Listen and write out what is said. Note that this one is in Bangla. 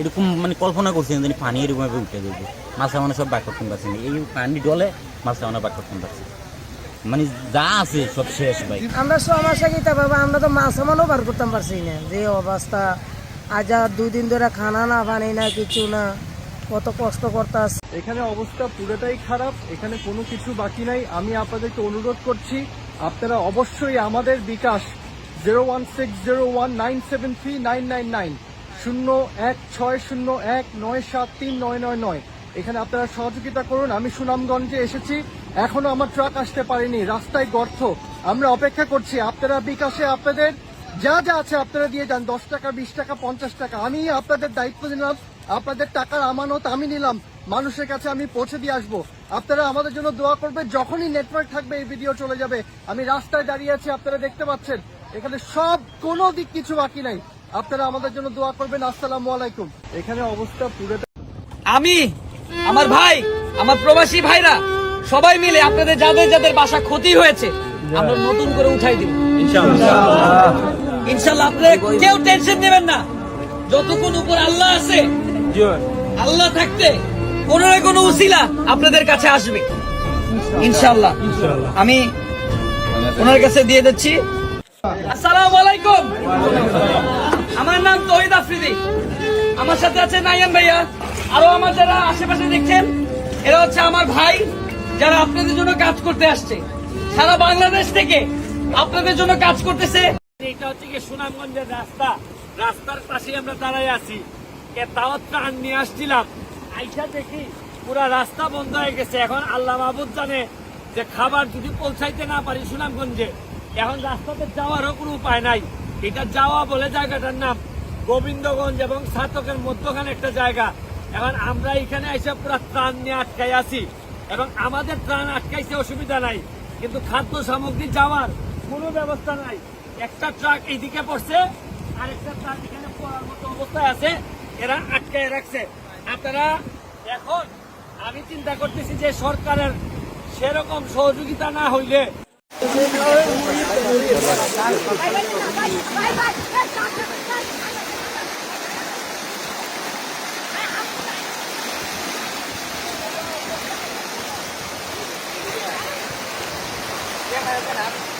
এরকম মানে কল্পনা করছি না জানি পানি এরকম ভাবে উঠে দেবো মাছ মানে সব বাক করতে পারছি না এই পানি ডলে মাছ মানে বাক করতে পারছি মানে যা আছে সব শেষ ভাই। আমরা সব আমার তা বাবা আমরা তো মাছ আমারও বার করতাম পারছি না। যে অবস্থা আজ আর দুই দিন ধরে খানা না পানি না কিছু না। কত কষ্ট করতাস। এখানে অবস্থা পুরোটাই খারাপ এখানে কোনো কিছু বাকি নাই। আমি আপনাদেরকে অনুরোধ করছি আপনারা অবশ্যই আমাদের bKash zero one six zero one nine seven three nine nine nine শূন্য এক ছয় শূন্য এক নয় সাত তিন নয় নয় নয়। এখানে আপনারা সহযোগিতা করুন, আমি সুনামগঞ্জে এসেছি। এখনও আমার ট্রাক আসতে পারেনি, রাস্তায় গর্ত। আমরা অপেক্ষা করছি, আপনারা বিকাশে আপনাদের যা যা আছে আপনারা দিয়ে যান, দশ টাকা, বিশ টাকা, পঞ্চাশ টাকা। আমি আপনাদের দায়িত্ব নিলাম, আপনাদের টাকার আমানত আমি নিলাম, মানুষের কাছে আমি পৌঁছে দিয়ে আসব। আপনারা আমাদের জন্য দোয়া করবেন, যখনই নেটওয়ার্ক থাকবে এই ভিডিও চলে যাবে। আমি রাস্তায় দাঁড়িয়ে আছি, আপনারা দেখতে পাচ্ছেন, এখানে সব কোনো দিক কিছু বাকি নাই। আপনারা আমাদের জন্য দোয়া করবেন। আসসালামু আলাইকুম। এখানে অবস্থা পুরোটা আমি আমার ভাই আমার প্রবাসী ভাইরা সবাই মিলে আপনাদের যাদের যাদের বাসা ক্ষতি হয়েছে আমরা নতুন করে উঠাই দিব। ইনশাল্লাহ আপনারা কেউ টেনশন নেবেন না। যতক্ষণ উপর আল্লাহ আছে আল্লাহ থাকতে কোনো না কোনো উসিলা আপনাদের কাছে আসবে। ইনশাল্লাহ আমি ওনার কাছে দিয়ে দিচ্ছি আসসালামু আলাইকুম। নাম তহিদ আফ্রিদি। আমার সাথে আছে নাইয়ান ভাইয়া। আরও আমার যারা আশেপাশে দেখছেন, এরা হচ্ছে আমার ভাই, যারা আপনাদের জন্য কাজ করতে আসছে। সারা বাংলাদেশ থেকে আপনাদের জন্য কাজ করতেছে। এটা হচ্ছে কি সুনামগঞ্জের রাস্তা। রাস্তার পাশে আমরা দাঁড়াই আছি। দাওয়াত প্রাণ নিয়ে আসছিলাম। আইসা দেখি পুরা রাস্তা বন্ধ হয়ে গেছে। এখন আল্লাহ মাহবুদ জানে যে খাবার যদি পৌঁছাইতে না পারি সুনামগঞ্জে, এখন রাস্তাতে যাওয়ারও কোনো উপায় নাই। এটা যাওয়া বলে জায়গাটার নাম গোবিন্দগঞ্জ এবং সাতকের মধ্যখানে একটা জায়গা। এখন আমরা এখানে এসে পুরো ত্রাণ নিয়ে আটকাই আছি। এবং আমাদের ত্রাণ আটকাইছে অসুবিধা নাই। কিন্তু খাদ্য সামগ্রী যাওয়ার কোনো ব্যবস্থা নাই। একটা ট্রাক এইদিকে পড়ছে আর একটা ট্রাক এখানে পড়ার মতো অবস্থায় আছে। এরা আটকায় রাখছে। আপনারা এখন, আমি চিন্তা করতেছি যে সরকারের সেরকম সহযোগিতা না হইলে Yang.